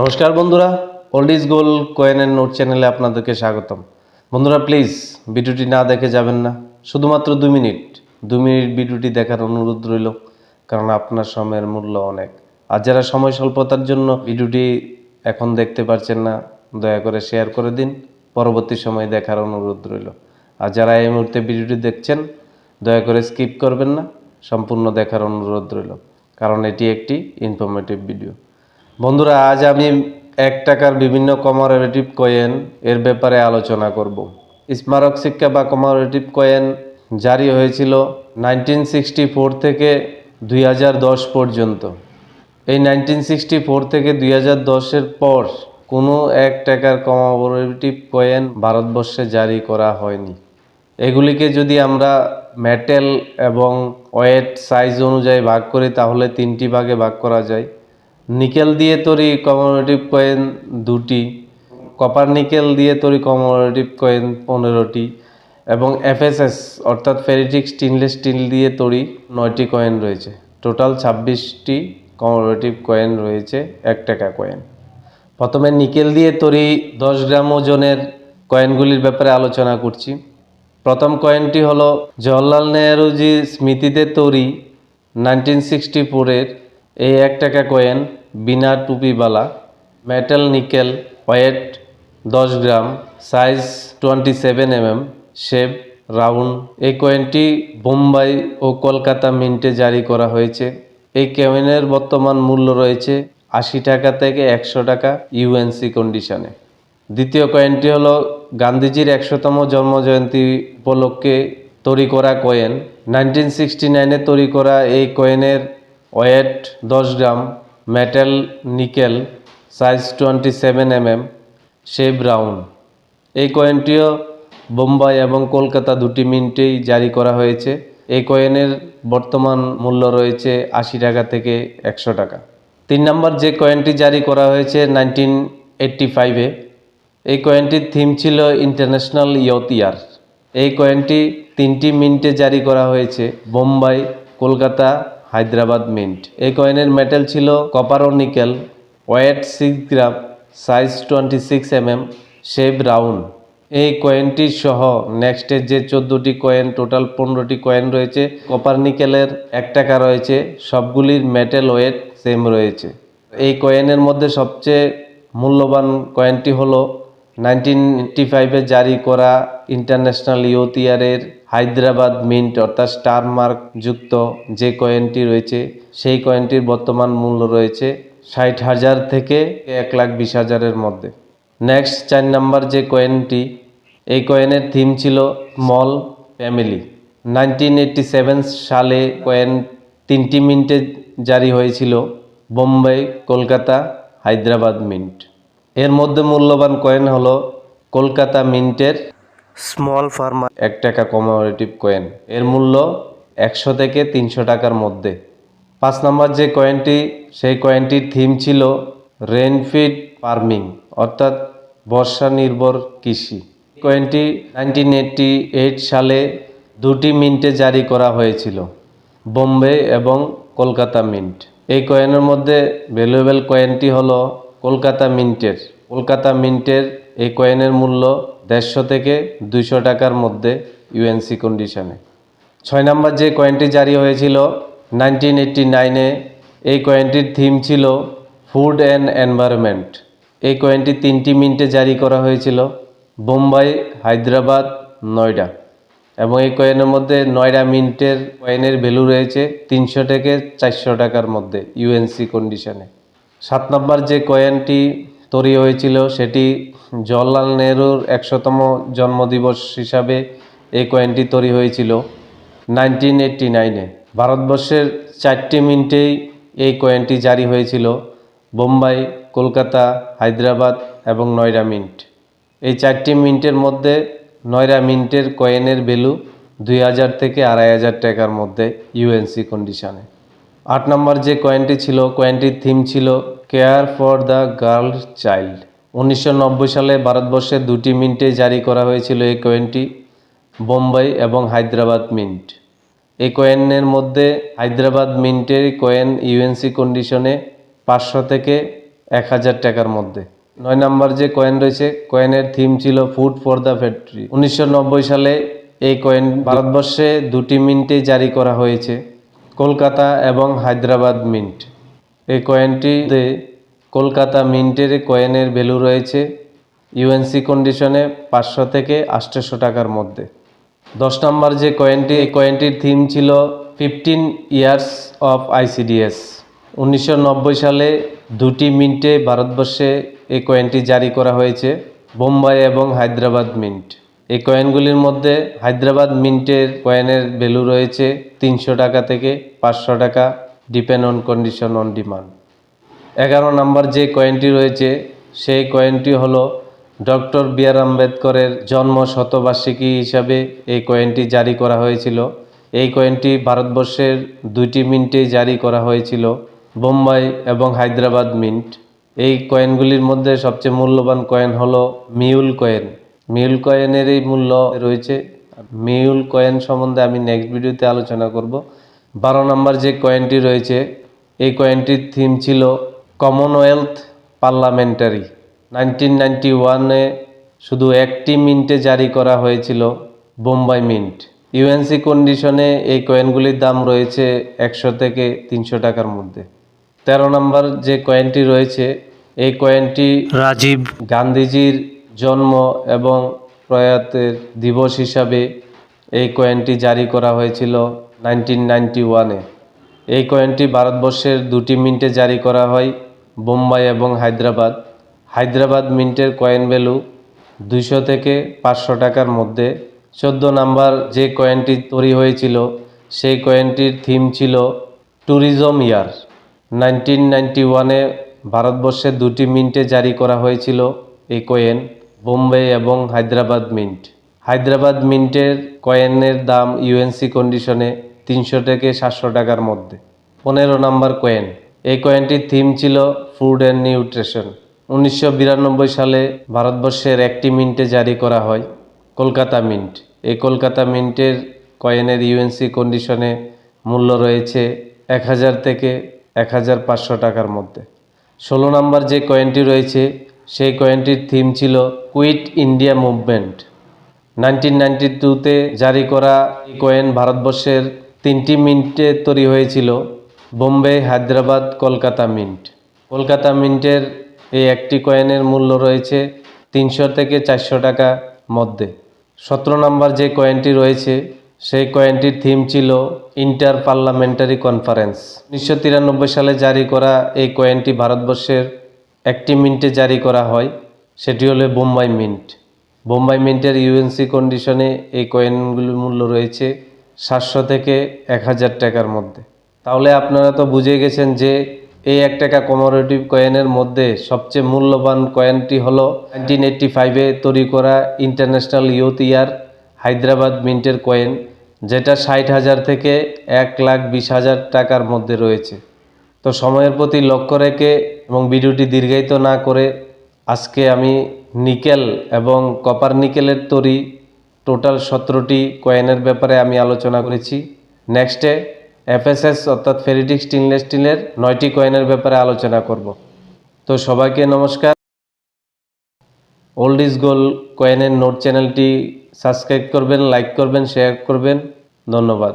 নমস্কার বন্ধুরা old is gold coin and note চ্যানেলে আপনাদেরকে স্বাগতম। বন্ধুরা প্লিজ ভিডিওটি না দেখে যাবেন না, শুধুমাত্র দু মিনিট। দু মিনিট ভিডিওটি দেখার অনুরোধ রইল, কারণ আপনার সময়ের মূল্য অনেক। আর যারা সময় স্বল্পতার জন্য ভিডিওটি এখন দেখতে পারছেন না, দয়া করে শেয়ার করে দিন, পরবর্তী সময় দেখার অনুরোধ রইল। আর যারা এই মুহূর্তে ভিডিওটি দেখছেন, দয়া করে স্কিপ করবেন না, সম্পূর্ণ দেখার অনুরোধ রইল, কারণ এটি একটি ইনফরমেটিভ ভিডিও বন্ধুরা, আজ আমি এক টাকার বিভিন্ন কমারেটিভ কয়েন এর ব্যাপারে আলোচনা করব। স্মারক শিক্ষা বা কমারেটিভ কয়েন জারি হয়েছিল নাইনটিন সিক্সটি ফোর থেকে দুই হাজার দশ পর্যন্ত। এই নাইনটিন সিক্সটি ফোর থেকে দুই হাজার দশের পর কোনো এক টাকার কমারেটিভ কয়েন ভারতবর্ষে জারি করা হয়নি। এগুলিকে যদি আমরা মেটেল এবং ওয়েট সাইজ অনুযায়ী ভাগ করি, তাহলে তিনটি ভাগে ভাগ করা যায়। নিকেল দিয়ে তৈরি কমোডেটিভ কয়েন দুটি কপার নিকেল দিয়ে তৈরি কমোডেটিভ কয়েন পনেরোটি এবং এফএসএস অর্থাৎ ফেরিটিক স্টেনলেস স্টিল দিয়ে তৈরি নয়টি কয়েন রয়েছে। টোটাল ছাব্বিশটি কমোডেটিভ কয়েন রয়েছে, এক টাকা কয়েন প্রথমে নিকেল দিয়ে তৈরি দশ গ্রাম ওজনের কয়েনগুলির ব্যাপারে আলোচনা করছি। প্রথম কয়েনটি হলো জওয়াহরলাল নেহরুজি স্মৃতিতে তৈরি নাইনটিন সিক্সটি ফোরের এই এক টাকা কয়েন বিনা টুপিওয়ালা মেটাল নিকেল ওয়েট দশ gram size twenty seven MM shape round এই কয়েনটি বোম্বাই ও কলকাতা মিন্টে জারি করা হয়েছে। এই কয়েনের বর্তমান মূল্য রয়েছে আশি টাকা থেকে একশো টাকা ইউএনসি কন্ডিশনে দ্বিতীয় কয়েনটি হলো গান্ধীজির একশোতম জন্মজয়ন্তী উপলক্ষে তৈরি করা কয়েন নাইনটিন সিক্সটি নাইনে তৈরি করা এই কয়েনের ওয়েট দশ gram metal nickel size twenty seven MM shape round এই কয়েনটিও বোম্বাই এবং কলকাতা দুটি মিন্টেই জারি করা হয়েছে। এই কয়েনের বর্তমান মূল্য রয়েছে আশি টাকা থেকে একশো টাকা। তিন নম্বর যে কয়েনটি জারি করা হয়েছে নাইনটিন এইট্টি ফাইভে এই কয়েনটির থিম ছিল ইন্টারন্যাশনাল ইয়থ ইয়ার এই কয়েনটি তিনটি মিন্টে জারি করা হয়েছে। বোম্বাই কলকাতা হায়দ্রাবাদ মিন্ট। এই কয়েনের মেটাল ছিল কপার ও nickel weight six gram size twenty six MM shape round এই কয়েনটি সহ নেক্সটের যে চোদ্দোটি কয়েন টোটাল পনেরোটি কয়েন রয়েছে কপার নিকেলের এক টাকা রয়েছে, সবগুলির মেটাল ওয়েট সেম রয়েছে। এই কয়েনের মধ্যে সবচেয়ে মূল্যবান কয়েনটি হলো নাইনটিন এইটটি ফাইভে জারি করা ইন্টারন্যাশনাল ইউথ ইয়ারের হায়দ্রাবাদ মিন্ট, অর্থাৎ স্টার মার্ক যুক্ত যে কয়েনটি রয়েছে, সেই কয়েনটির বর্তমান মূল্য রয়েছে ষাট হাজার থেকে এক লাখ বিশ হাজারের মধ্যে। নেক্সট, চার নাম্বার যে কয়েনটি, এই কয়েনের থিম ছিল small family. Nineteen eighty seven সালে কয়েন তিনটি মিন্টে জারি হয়েছিল, বোম্বাই, কলকাতা, হায়দ্রাবাদ মিন্ট। এর মধ্যে মূল্যবান কয়েন হলো কলকাতা মিন্টের স্মল ফার্মার। এক টাকা কমারেটিভ কয়েন এর মূল্য একশো থেকে তিনশো টাকার মধ্যে। পাঁচ নম্বর যে কয়েনটি সেই কয়েনটির থিম ছিল রেনফিড ফার্মিং অর্থাৎ বর্ষা নির্ভর কৃষি। কয়েনটি নাইনটিন এইটটি এইট সালে দুটি মিন্টে জারি করা হয়েছিল বোম্বে এবং কলকাতা মিন্ট। এই কয়েনের মধ্যে ভ্যালুয়েবল কয়েনটি হলো কলকাতা মিন্টের কলকাতা মিন্টের এই কয়েনের মূল্য দেড়শো থেকে দুইশো টাকার মধ্যে ইউএনসি কন্ডিশনে ছয় নম্বর যে কয়েনটি জারি হয়েছিল নাইনটিন এইটটি নাইনে এই কয়েনটির থিম ছিল ফুড অ্যান্ড এনভায়রনমেন্ট এই কয়েনটি তিনটি মিন্টে জারি করা হয়েছিল, বোম্বাই, হায়দ্রাবাদ, নয়ডা। এবং এই কয়েনের মধ্যে নয়ডা মিন্টের কয়েনের ভ্যালু রয়েছে তিনশো থেকে চারশো টাকার মধ্যে ইউএনসি কন্ডিশনে সাত নম্বর যে কয়েনটি তৈরি হয়েছিল, সেটি জওয়াহরলাল নেহরুর একশোতম জন্মদিবস হিসাবে এই কয়েনটি তৈরি হয়েছিল নাইনটিন এইটটি নাইনে। ভারতবর্ষের চারটি মিনিটেই এই কয়েনটি জারি হয়েছিল, বোম্বাই, কলকাতা, হায়দ্রাবাদ এবং নয়রা মিন্ট। এই চারটি মিন্টের মধ্যে নয়রা মিন্টের কয়েনের ভ্যালু দুই হাজার থেকে আড়াই হাজার টাকার মধ্যে ইউএনসি কন্ডিশনে। আট নম্বর যে কয়েনটি ছিল, কয়েনটির থিম ছিল care for the girl child উনিশশো নব্বই সালে ভারতবর্ষে দুটি মিন্টে জারি করা হয়েছিল এই কয়েনটি বোম্বাই এবং হায়দ্রাবাদ মিন্ট। এই কয়েনের মধ্যে হায়দ্রাবাদ মিন্টের কয়েন ইউএনসি কন্ডিশনে পাঁচশো থেকে এক হাজার টাকার মধ্যে। নয় নাম্বার যে কয়েন রয়েছে কয়েনের থিম ছিল ফুড ফর দ্য ফ্যাক্টরি উনিশশো নব্বই সালে এই কয়েন ভারতবর্ষে দুটি মিন্টে জারি করা হয়েছে, কলকাতা এবং হায়দ্রাবাদ মিন্ট। এই কয়েনটিতে কলকাতা মিন্টের কয়েনের ভ্যালু রয়েছে ইউএনসি কন্ডিশনে পাঁচশো থেকে আটশোশো টাকার মধ্যে। দশ নম্বর যে কয়েনটি এই কয়েনটির থিম ছিল ফিফটিন ইয়ার্স অফ আইসিডিএস উনিশশো নব্বই সালে দুটি মিন্টে ভারতবর্ষে এই কয়েনটি জারি করা হয়েছে, বোম্বাই এবং হায়দ্রাবাদ মিন্ট। এই কয়েনগুলির মধ্যে হায়দ্রাবাদ মিন্টের কয়েনের ভ্যালু রয়েছে তিনশো টাকা থেকে পাঁচশো টাকা। Depend on condition on demand এগারো নম্বর যে কয়েনটি রয়েছে, সেই কয়েনটি হলো ডক্টর বি আর আম্বেদকরের জন্ম শতবার্ষিকী হিসাবে এই কয়েনটি জারি করা হয়েছিল। এই কয়েনটি ভারতবর্ষের দুইটি মিন্টে জারি করা হয়েছিল, বোম্বাই এবং হায়দ্রাবাদ মিন্ট এই কয়েনগুলির মধ্যে সবচেয়ে মূল্যবান কয়েন হলো মিউল কয়েন মিউল কয়েনের এই মূল্য রয়েছে। মিউল কয়েন সম্বন্ধে আমি নেক্সট ভিডিওতে আলোচনা করব। বারো নম্বর যে কয়েনটি রয়েছে এই কয়েনটির থিম ছিল কমনওয়েলথ পার্লামেন্টারি নাইনটিন নাইনটি ওয়ানে শুধু একটি মিন্টে জারি করা হয়েছিল বোম্বাই মিন্ট ইউএনসি কন্ডিশনে এই কয়েনগুলির দাম রয়েছে একশো থেকে তিনশো টাকার মধ্যে। তেরো নম্বর যে কয়েনটি রয়েছে এই কয়েনটি রাজীব। গান্ধীজির জন্ম এবং প্রয়াতের দিবস হিসাবে এই কয়েনটি জারি করা হয়েছিল নাইনটিন নাইনটি ওয়ানে। এই কয়েনটি ভারতবর্ষের দুটি মিন্টে জারি করা হয়, বোম্বাই এবং হায়দ্রাবাদ। হায়দ্রাবাদ মিন্টের কয়েন ভ্যালু দুইশো থেকে পাঁচশো টাকার মধ্যে। চোদ্দ নাম্বার যে কয়েনটি তৈরি হয়েছিল, সেই কয়েনটির থিম ছিল ট্যুরিজম ইয়ার নাইনটিন নাইনটি ওয়ানে ভারতবর্ষে দুটি মিন্টে জারি করা হয়েছিল এই কয়েন বোম্বে এবং হায়দ্রাবাদ মিন্ট। হায়দ্রাবাদ মিন্টের কয়েনের দাম ইউএনসি কন্ডিশনে তিনশো থেকে সাতশো টাকার মধ্যে। পনেরো নাম্বার কয়েন এই কয়েনটির থিম ছিল ফুড অ্যান্ড নিউট্রিশন উনিশশো বিরানব্বই সালে ভারতবর্ষের একটি মিন্টে জারি করা হয়, কলকাতা মিন্ট এই কলকাতা মিন্টের কয়েনের ইউএনসি কন্ডিশনে মূল্য রয়েছে এক হাজার থেকে এক হাজার পাঁচশো টাকার মধ্যে। ষোলো নম্বর যে কয়েনটি রয়েছে, সেই কয়েনটির থিম ছিল Quit India Movement nineteen ninety টুতে জারি করা কয়েন ভারতবর্ষের তিনটি মিন্টে তৈরি হয়েছিল বোম্বে, হায়দ্রাবাদ, কলকাতা মিন্ট। কলকাতা মিন্টের এই একটি কয়েনের মূল্য রয়েছে তিনশো থেকে চারশো টাকা মধ্যে। সতেরো নম্বর যে কয়েনটি রয়েছে, সেই কয়েনটির থিম ছিল ইন্টার পার্লামেন্টারি কনফারেন্স। উনিশশো তিরানব্বই সালে জারি করা এই কয়েনটি ভারতবর্ষের একটি মিন্টে জারি করা হয়, সেটি হলো বোম্বাই মিন্ট। বোম্বাই মিন্টের ইউএনসি কন্ডিশনে এই কয়েনগুলির মূল্য রয়েছে সাতশো থেকে এক হাজার টাকার মধ্যে। তাহলে আপনারা তো বুঝে গেছেন যে এই এক টাকা কমোরেটিভ কয়েনের মধ্যে সবচেয়ে মূল্যবান কয়েনটি হলো নাইনটিন এইট্টি ফাইভে তৈরি করা ইন্টারন্যাশনাল ইউথ ইয়ার হায়দ্রাবাদ মিন্টের কয়েন যেটা ষাট হাজার থেকে এক লাখ বিশ হাজার টাকার মধ্যে রয়েছে। তো সময়ের প্রতি লক্ষ্য রেখে এবং ভিডিওটি দীর্ঘায়িত না করে আজকে আমি নিকেল এবং কপার নিকেলের তৈরি টোটাল সতেরোটি কয়েনের ব্যাপারে আমি আলোচনা করেছি। নেক্সটে এফএসএস অর্থাৎ ফেরিটিক স্টেনলেস স্টিলের নয়টি কয়েনের ব্যাপারে আলোচনা করব। তো সবাইকে নমস্কার। ওল্ড ইজ গোল কয়েনের নোট চ্যানেলটি সাবস্ক্রাইব করবেন লাইক করবেন শেয়ার করবেন। ধন্যবাদ।